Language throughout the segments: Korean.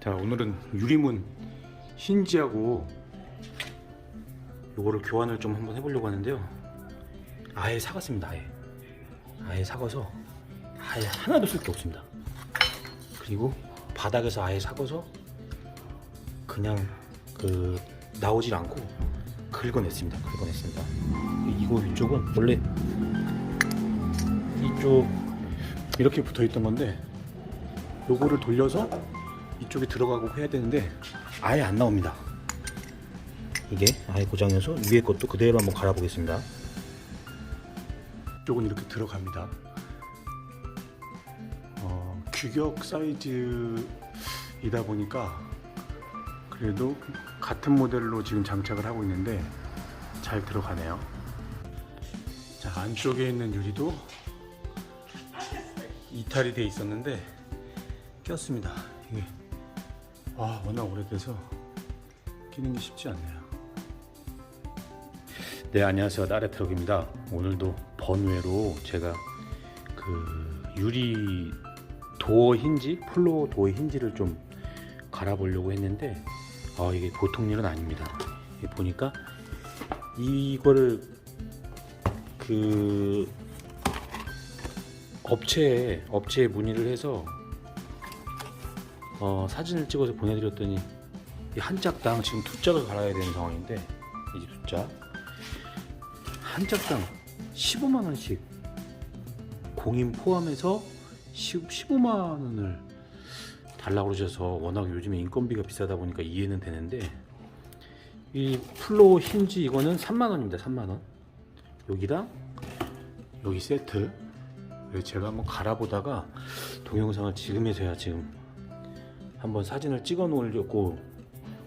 자 오늘은 유리문 힌지하고 요거를 교환을 좀 한번 해보려고 하는데요. 아예 사갔습니다 아예. 아예 사가서 아예 하나도 쓸 게 없습니다. 그리고 바닥에서 아예 사가서 그냥 그 나오질 않고 긁어냈습니다 긁어냈습니다. 이거 이쪽은 원래 이쪽 이렇게 붙어 있던 건데 요거를 돌려서 이쪽에 들어가고 해야 되는데 아예 안 나옵니다. 이게 아예 고장이어서 위에 것도 그대로 한번 갈아 보겠습니다. 이쪽은 이렇게 들어갑니다. 어, 규격 사이즈이다 보니까 그래도 같은 모델로 지금 장착을 하고 있는데 잘 들어가네요. 자 안쪽에 있는 유리도 이탈이 돼 있었는데 꼈습니다. 이게 와 워낙 오래돼서 끼는 게 쉽지 않네요. 네 안녕하세요 나래 트럭입니다. 오늘도 번외로 제가 그 유리 도어 힌지 플로어 도어 힌지를 좀 갈아보려고 했는데 아 이게 보통 일은 아닙니다. 보니까 이거를 그 업체에 업체에 문의를 해서 어, 사진을 찍어서 보내드렸더니 이한 짝당 지금 두 짝을 갈아야 되는 상황인데 이두 짝. 한 짝당 15만 원씩 공인 포함해서 15만 원을 달라고 그러셔서 워낙 요즘에 인건비가 비싸다 보니까 이해는 되는데 이 플로우 힌지 이거는 3만 원입니다 3만 원. 여기랑 여기 세트. 제가 한번 갈아보다가 동영상을 지금에서야 지금 한번 사진을 찍어 놓으려고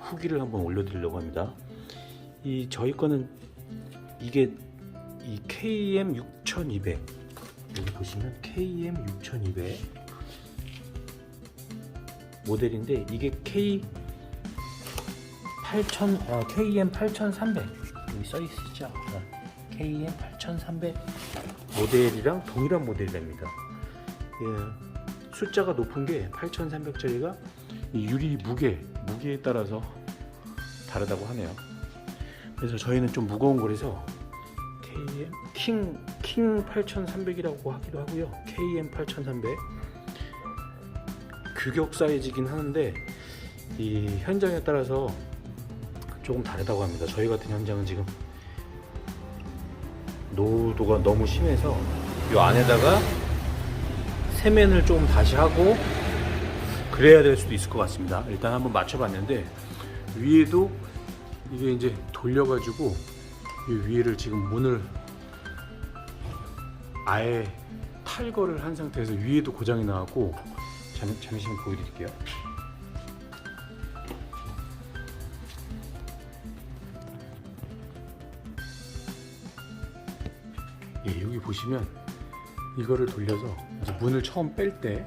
후기를 한번 올려드리려고 합니다. 이 저희 거는 이게 이 KM 6200 여기 보시면 KM 6200 모델인데 이게 K 8000 아, KM 8300 여기 써 있죠. 아, KM 8300 모델이랑 동일한 모델입니다. 예, 숫자가 높은 게 8,300짜리가 유리 무게 무게에 따라서 다르다고 하네요. 그래서 저희는 좀 무거운 거라서 KM 킹, 킹 8300이라고 하기도 하고요. KM 8300 규격 사이즈긴 하는데 이 현장에 따라서 조금 다르다고 합니다. 저희 같은 현장은 지금 노도가 너무 심해서 이 안에다가 세면을 좀 다시 하고 그래야 될 수도 있을 것 같습니다. 일단 한번 맞춰봤는데 위에도 이게 이제 돌려가지고 이 위에를 지금 문을 아예 탈거를 한 상태에서 위에도 고장이 나왔고 잠, 잠시만 보여드릴게요. 예, 여기 보시면 이거를 돌려서 문을 처음 뺄때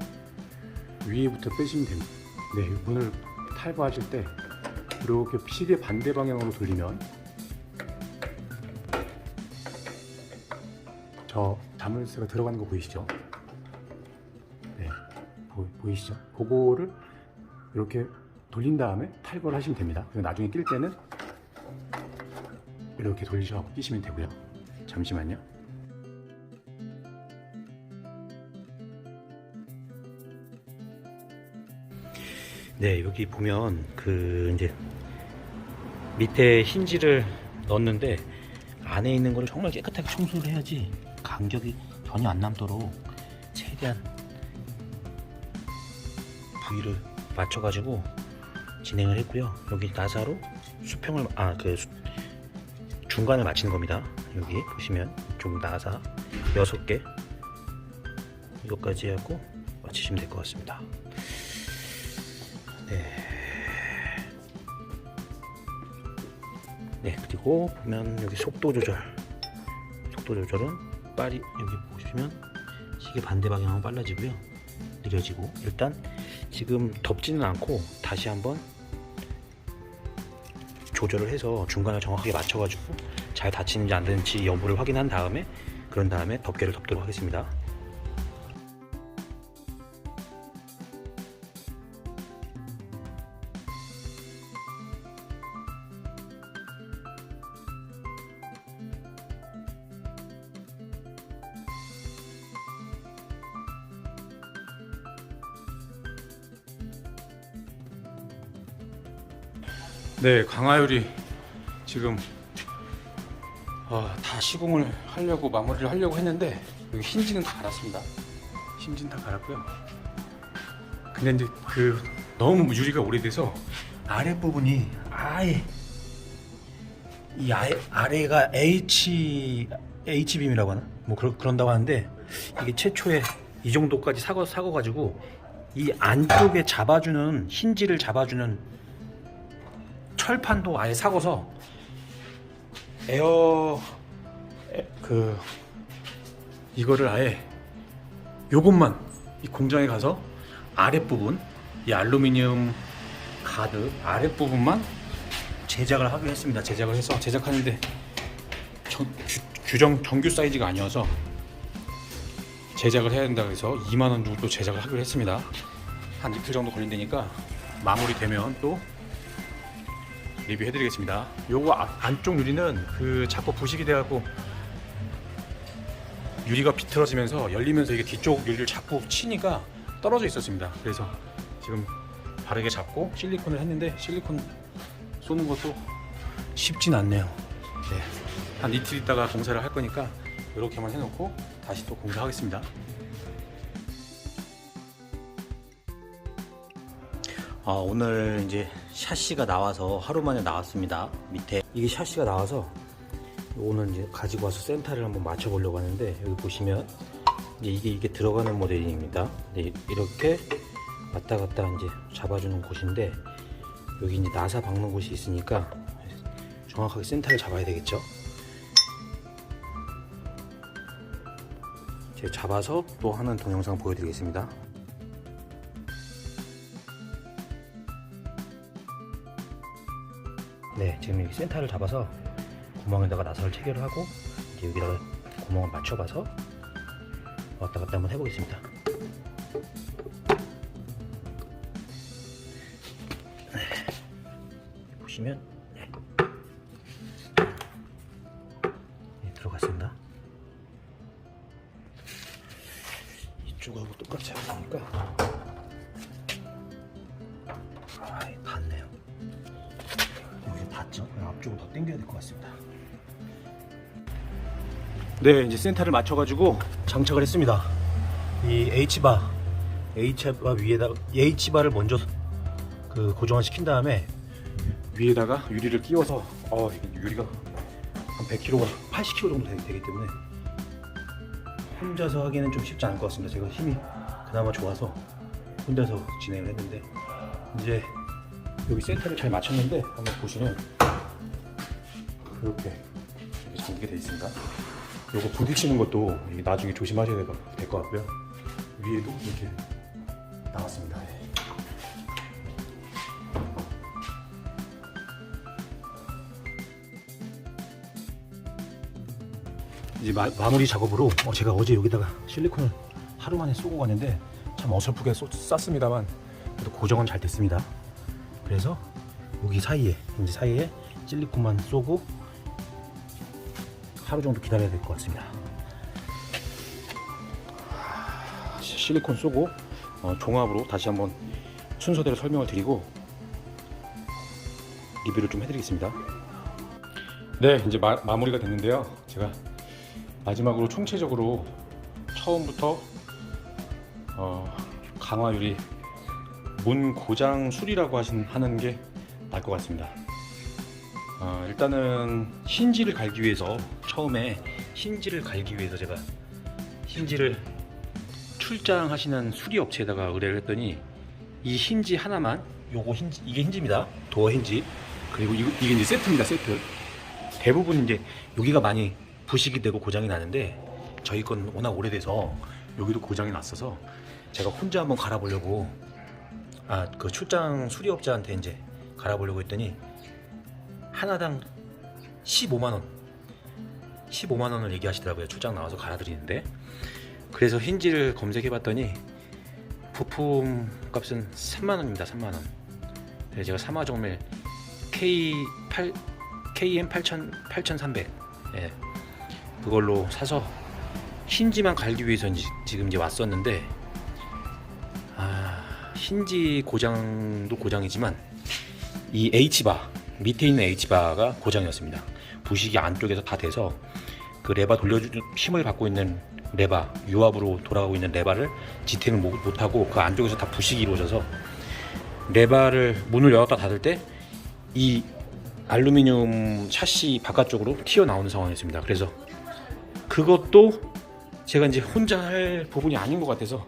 위에부터 빼시면 됩니다. 네, 문을 탈거하실 때 이렇게 시계 반대 방향으로 돌리면 저 자물쇠가 들어가는 거 보이시죠? 네, 보, 보이시죠? 그거를 이렇게 돌린 다음에 탈거를 하시면 됩니다. 나중에 낄 때는 이렇게 돌리셔 끼시면 되고요. 잠시만요. 네, 여기 보면 그 이제 밑에 힌지를 넣었는데 안에 있는 거를 정말 깨끗하게 청소를 해야지 간격이 전혀 안 남도록 최대한 부위를 맞춰가지고 진행을 했고요. 여기 나사로 수평을 아 그 중간을 맞추는 겁니다. 여기 보시면 좀 나사 6개 이것까지 하고 맞추시면 될 것 같습니다. 네. 그리고 보면 여기 속도 조절. 속도 조절은 빨리 여기 보시면 시계 반대 방향으로 빨라지고요. 느려지고. 일단 지금 덥지는 않고 다시 한번 조절을 해서 중간을 정확하게 맞춰가지고 잘 닫히는지 안 되는지 여부를 확인한 다음에 그런 다음에 덮개를 덮도록 하겠습니다 네, 강화율이 지금 어, 다 시공을 하려고 마무리를 하려고 했는데 여기 힌지는 다 갈았습니다. 힌지는 다 갈았고요. 근데 이제 그 너무 유리가 오래돼서 아랫 부분이 아예 이 아래, 아래가 H H 빔이라고 하나? 뭐 그런 그런다고 하는데 이게 최초에 이 정도까지 사고 사고 가지고 이 안쪽에 잡아주는 힌지를 잡아주는 철판도 아예 사고서 에어 에- 그 이거를 아예 요것만 이 공장에 가서 아랫부분 이 알루미늄 가드 아랫부분만 제작을 하기로 했습니다. 제작을 해서 제작하는데 정- 규, 규정 정규 사이즈가 아니어서 제작을 해야 된다고 해서 2만 원 정도 제작을 하기로 했습니다. 한 이틀 정도 걸린다니까 마무리되면 또 리뷰해드리겠습니다. 요거 아- 안쪽 유리는 그 자꾸 부식이 돼갖고 유리가 비틀어지면서 열리면서 이게 뒤쪽 유리를 자꾸 치니까 떨어져 있었습니다. 그래서 지금 바르게 잡고 실리콘을 했는데 실리콘 쏘는 것도 쉽진 않네요. 네. 한 이틀 있다가 공사를 할 거니까 이렇게만 해놓고 다시 또 공사하겠습니다. 아, 오늘 이제 샤시가 나와서 하루 만에 나왔습니다. 밑에 이게 샤시가 나와서 오늘 이제 가지고 와서 센터를 한번 맞춰 보려고 하는데 여기 보시면 이게 이게 들어가는 모델입니다. 네, 이렇게 왔다 갔다 이제 잡아주는 곳인데 여기 이제 나사 박는 곳이 있으니까 정확하게 센터를 잡아야 되겠죠. 제가 잡아서 또 하는 동영상 보여드리겠습니다. 네, 지금 여기 센터를 잡아서 구멍에다가 나사를 체결을 하고 이제 여기다가 구멍을 맞춰봐서 왔다 갔다 한번 해보겠습니다. 네, 보시면 네. 네, 들어갔습니다. 것 같습니다. 네, 이제 센터를 맞춰 가지고 장착을 했습니다. 이 H바, H바 위에다 H바를 먼저 그 고정을 시킨 다음에 위에다가 유리를 끼워서 어 유리가 한 100kg가 80kg 정도 되- 되기 때문에 혼자서 하기는 좀 쉽지 않을 것 같습니다. 제가 힘이 그나마 좋아서 혼자서 진행을 했는데 이제 여기 센터를 잘 맞췄는데 한번 보시면 이렇게 잠기게 되어 있습니다. 요거 부딪히는 것도 이 나중에 조심하셔야 될 것 같고요. 위에도 이렇게 나왔습니다. 예. 이제 마, 마무리 작업으로 어, 제가 어제 여기다가 실리콘을 하루 만에 쏘고 갔는데 참 어설프게 쏘, 쐈습니다만 그래도 고정은 잘 됐습니다. 그래서 여기 사이에 이제 사이에 실리콘만 쏘고 하루 정도 기다려야 될 것 같습니다. 실리콘 쏘고 어, 종합으로 다시 한번 순서대로 설명을 드리고 리뷰를 좀 해드리겠습니다. 네, 이제 마, 마무리가 됐는데요. 제가 마지막으로 총체적으로 처음부터 어, 강화유리 문 고장 수리라고 하신 하는 게 나을 것 같습니다. 어, 일단은 힌지를 갈기 위해서 처음에 힌지를 갈기 위해서 제가 힌지를 출장하시는 수리 업체에다가 의뢰를 했더니 이 힌지 하나만 요거 힌지 이게 힌지입니다. 도어 힌지 그리고 이거, 이게 이제 세트입니다. 세트 대부분 이제 여기가 많이 부식이 되고 고장이 나는데 저희 건 워낙 오래돼서 여기도 고장이 났어서 제가 혼자 한번 갈아보려고 아 그 출장 수리업자한테 이제 갈아보려고 했더니 하나당 15만 원. 15만 원을 얘기하시더라고요. 출장 나와서 갈아드리는데. 그래서 힌지를 검색해봤더니 부품 값은 3만 원입니다. 3만 원. 그래서 제가 사마정밀 K8 KM 8000 8300 예. 그걸로 사서 힌지만 갈기 위해서 지금 이제 왔었는데 아 힌지 고장도 고장이지만 이 H바 밑에 있는 H바가 고장이었습니다. 부식이 안쪽에서 다 돼서 그 레바 돌려주는 힘을 받고 있는 레바 유압으로 돌아가고 있는 레바를 지탱을 못- 못하고 그 안쪽에서 다 부식이 이루어져서 레바를 문을 열었다 닫을 때 이 알루미늄 샤시 바깥쪽으로 튀어나오는 상황이었습니다. 그래서 그것도 제가 이제 혼자 할 부분이 아닌 것 같아서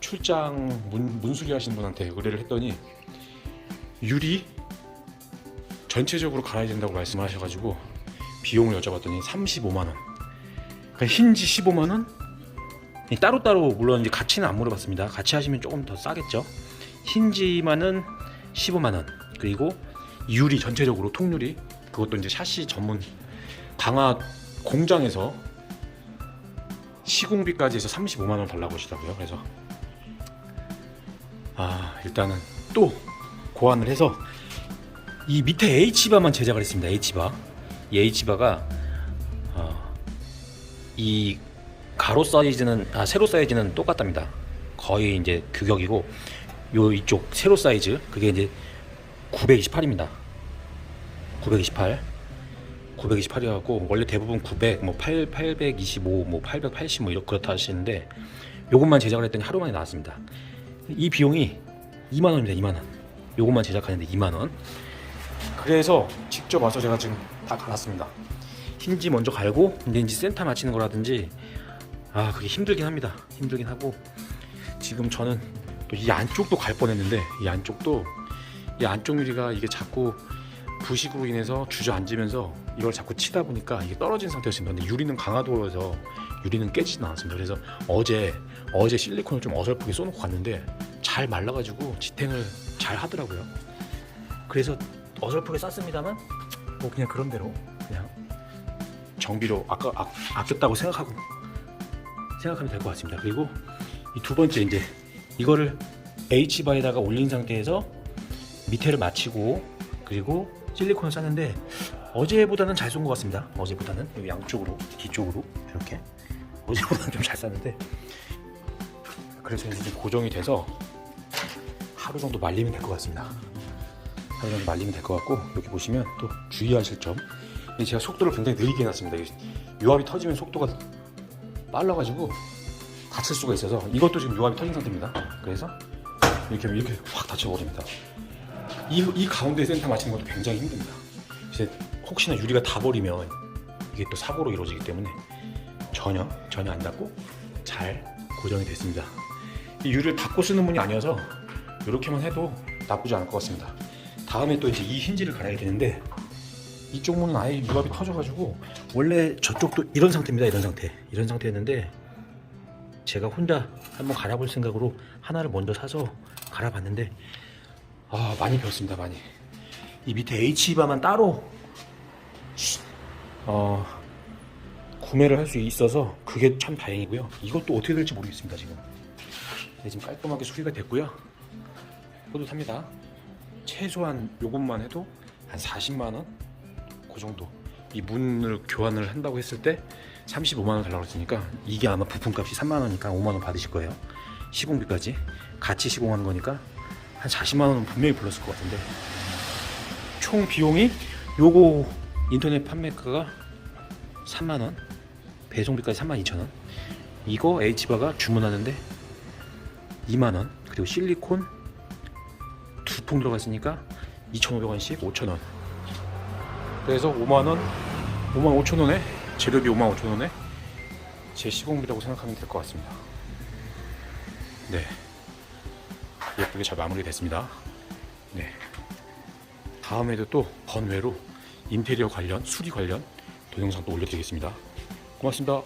출장 문, 문수리 하시는 분한테 의뢰를 했더니 유리 전체적으로 갈아야 된다고 말씀하셔가지고 비용을 여쭤봤더니 35만 원. 힌지 15만 원? 이 따로따로 물론 이제 같이는 안 물어봤습니다. 같이 하시면 조금 더 싸겠죠. 힌지만은 15만 원. 그리고 유리 전체적으로 통유리 그것도 이제 샤시 전문 강화 공장에서 시공비까지 해서 35만 원 달라고 하시더라고요. 그래서 아 일단은 또 고안을 해서 이 밑에 H바만 제작을 했습니다. H바 이 H바가 어, 이 가로 사이즈는 아 세로 사이즈는 똑같답니다. 거의 이제 규격이고 요 이쪽 세로 사이즈 그게 이제 928입니다. 928 928이라고 원래 대부분 900, 뭐 8, 825, 뭐 880, 뭐 이렇게 그렇다 하시는데 요것만 제작을 했더니 하루 만에 나왔습니다. 이 비용이 2만 원입니다. 2만 원. 요것만 제작하는데 2만 원. 그래서 직접 와서 제가 지금 다 갈았습니다. 힌지 먼저 갈고 이제 센터 맞추는 거라든지 아 그게 힘들긴 합니다. 힘들긴 하고 지금 저는 또 이 안쪽도 갈 뻔했는데 이 안쪽도 이 안쪽 유리가 이게 자꾸 부식으로 인해서 주저앉으면서 이걸 자꾸 치다 보니까 이게 떨어진 상태였습니다. 근데 유리는 강화도여서 유리는 깨지진 않았습니다. 그래서 어제 어제 실리콘을 좀 어설프게 쏘놓고 갔는데 잘 말라가지고 지탱을 잘 하더라고요. 그래서 어설프게 쐈습니다만 뭐 그냥 그런 대로 그냥 정비로 아까 아, 아꼈다고 생각하고 생각하면 될 것 같습니다. 그리고 이 두 번째 이제 이거를 H 바에다가 올린 상태에서 밑에를 맞추고 그리고 실리콘을 쌌는데 어제보다는 잘 쏜 것 같습니다. 어제보다는 이 양쪽으로 뒤쪽으로 이렇게 어제보다는 좀 잘 쌌는데 그래서 이제 고정이 돼서 하루 정도 말리면 될 것 같습니다. 하루 정도 말리면 될 것 같고 여기 보시면 또 주의하실 점. 제가 속도를 굉장히 느리게 해놨습니다. 유압이 터지면 속도가 빨라가지고 다칠 수가 있어서 이것도 지금 유압이 터진 상태입니다. 그래서 이렇게 하면 이렇게 확 다쳐버립니다. 이, 이 가운데 센터 맞추는 것도 굉장히 힘듭니다. 이제 혹시나 유리가 다 버리면 이게 또 사고로 이루어지기 때문에 전혀 전혀 안 닿고 잘 고정이 됐습니다. 이 유리를 닫고 쓰는 분이 아니어서 이렇게만 해도 나쁘지 않을 것 같습니다. 다음에 또 이제 이 힌지를 갈아야 되는데 이쪽 문은 아예 유압이 터져가지고 원래 저쪽도 이런 상태입니다. 이런 상태, 이런 상태였는데 제가 혼자 한번 갈아볼 생각으로 하나를 먼저 사서 갈아봤는데 아 많이 배웠습니다. 많이 이 밑에 H바만 따로 어 구매를 할 수 있어서 그게 참 다행이고요. 이것도 어떻게 될지 모르겠습니다. 지금 네, 지금 깔끔하게 수리가 됐고요. 뿌듯합니다. 최소한 요것만 해도 한 40만 원? 그 정도. 이 문을 교환을 한다고 했을 때 35만 원 달라고 했으니까 이게 아마 부품값이 3만 원이니까 5만 원 받으실 거예요. 시공비까지 같이 시공하는 거니까 한 40만 원은 분명히 불렀을 것 같은데 총 비용이 요거 인터넷 판매가가 3만 원, 배송비까지 3만 2천 원. 이거 H바가 주문하는데 2만 원, 그리고 실리콘 두통 들어가 있으니까 2,500원씩 5,000원. 그래서 5만 원, 5만 5천 원에 재료비 5만 5천 원에 제 시공비라고 생각하면 될 것 같습니다. 네, 예쁘게 잘 마무리됐습니다. 네, 다음에도 또 번외로 인테리어 관련, 수리 관련 동영상 또 올려드리겠습니다. 고맙습니다.